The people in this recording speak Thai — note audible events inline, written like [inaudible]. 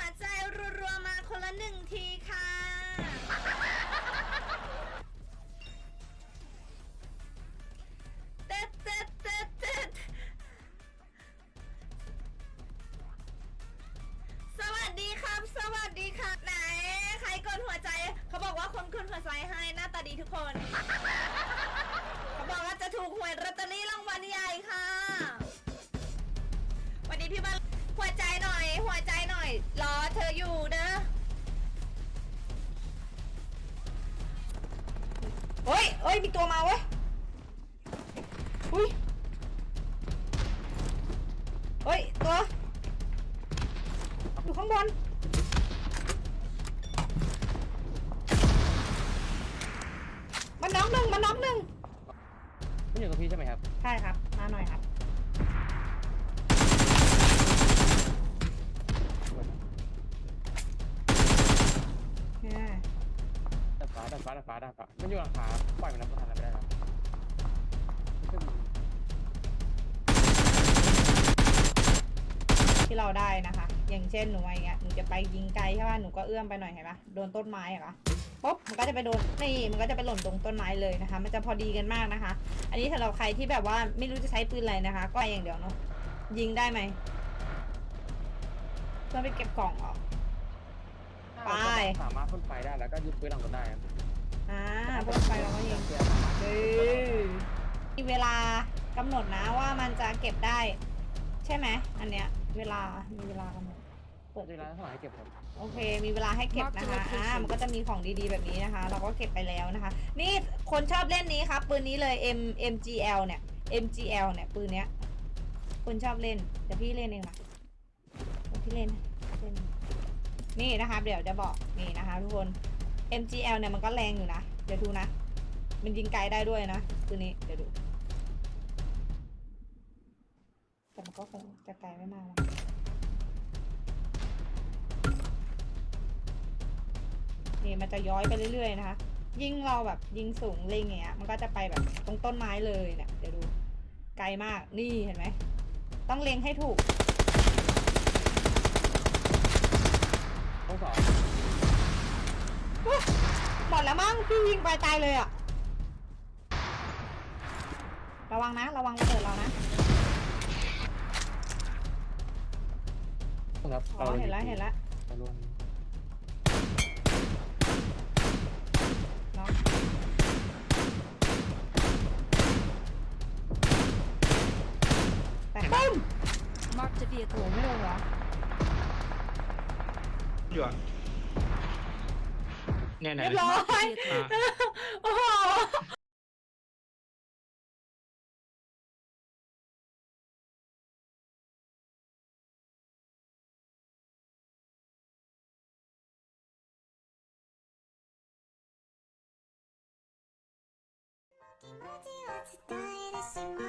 หัวใจรัวๆมาคนละหนึ่งทีค่ะ เต๊ดเต๊ดเต๊ดเต๊ดสวัสดีครับ สวัสดีค่ะ ไหน ใครกดหัวใจ เขาบอกว่าคนคนหัวใจให้หน้าตาดีทุกคน เขาบอกว่าจะถูกหวยลอตเตอรี่รางวัลใหญ่ค่ะ วันนี้พี่บอล หัวใจหน่อย หัวใจหน่อย รอเธออยู่เด้อเฮ้ยเฮ้ยมีตัวมาเว้ยอุ้ยเฮ้ยตัวอยู่ข้างบนมันน็อกหนึ่งมันน็อกหนึ่ง ไม่อยู่กับพี่ใช่ไหมครับ ใช่ครับ มาหน่อยครับ เนี่ยดัดฟ้าดัดฟ้าดัดฟ้าดัดฟ้ามันอยู่หลังคาปล่อยมันนะมันทำอะไรไม่ได้ครับที่เราได้นะคะ อย่างเช่นหนูอะไรเงี้ยหนูจะไปยิงไกลใช่ป่ะหนูก็เอื้อมไปหน่อยเห็นปะโดนต้นไม้เหรอปุ๊บมันก็จะไปโดนนี่มันก็จะไปหล่นตรงต้นไม้เลยนะคะ มันจะพอดีกันมากนะคะ อันนี้สำหรับใครที่แบบว่าไม่รู้จะใช้ปืนอะไรนะคะ ก็อย่างเดียวเนาะยิงได้ไหม เพื่อไปเก็บกล่องเหรอ ไป สามารถพ่นไฟได้แล้วก็ยึดปืนหลังรถได้ครับอ่าพ่นไฟเราก็ยิงเกียร์สามารถเออมีเวลากำหนดนะว่ามันจะเก็บได้ ใช่ไหมอันเนี้ย เวลา มีเวลากำหนด เปิดเวลาเท่าไหร่ให้เก็บครับโอเค มีเวลาให้เก็บนะคะ อ่า มันก็จะมีของดีๆแบบนี้นะคะ เราก็เก็บไปแล้วนะคะ นี่คนชอบเล่นนี้ครับปืนนี้เลย M MGL เนี่ย MGL เนี่ยปืนเนี้ย คนชอบเล่น แต่พี่เล่นเองนะ เดี๋ยวพี่เล่นเล่น นี่นะคะ เดี๋ยวจะบอกนี่นะคะทุกคน MGL เนี่ยมันก็แรงอยู่นะ เดี๋ยวดูนะ มันยิงไกลได้ด้วยนะปืนนี้เดี๋ยวดู แต่มันก็คงจะไกลไม่มากหรอกนี่มันจะย้อยไปเรื่อยๆนะคะ ยิงเราแบบยิงสูงเล็งอย่างเงี้ย มันก็จะไปแบบตรงต้นไม้เลยเนี่ยเดี๋ยวดู ไกลมากนี่เห็นไหม ต้องเล็งให้ถูก ต้องสองหมดแล้วมั้งพี่ยิงไปตายเลยอะระวังนะ ระวังระเบิดเรานะครับอ๋อเห็นแล้วเห็นแล้วเรารวมเนาะแต่ปุ้ม Marked a โอ้ vehicle. โหไม่โดนเหรอ อยู่อะเนี่ยไหน [laughs] เรียบร้อย อ่ะ โอ้โห 気持ちを伝えてしまえ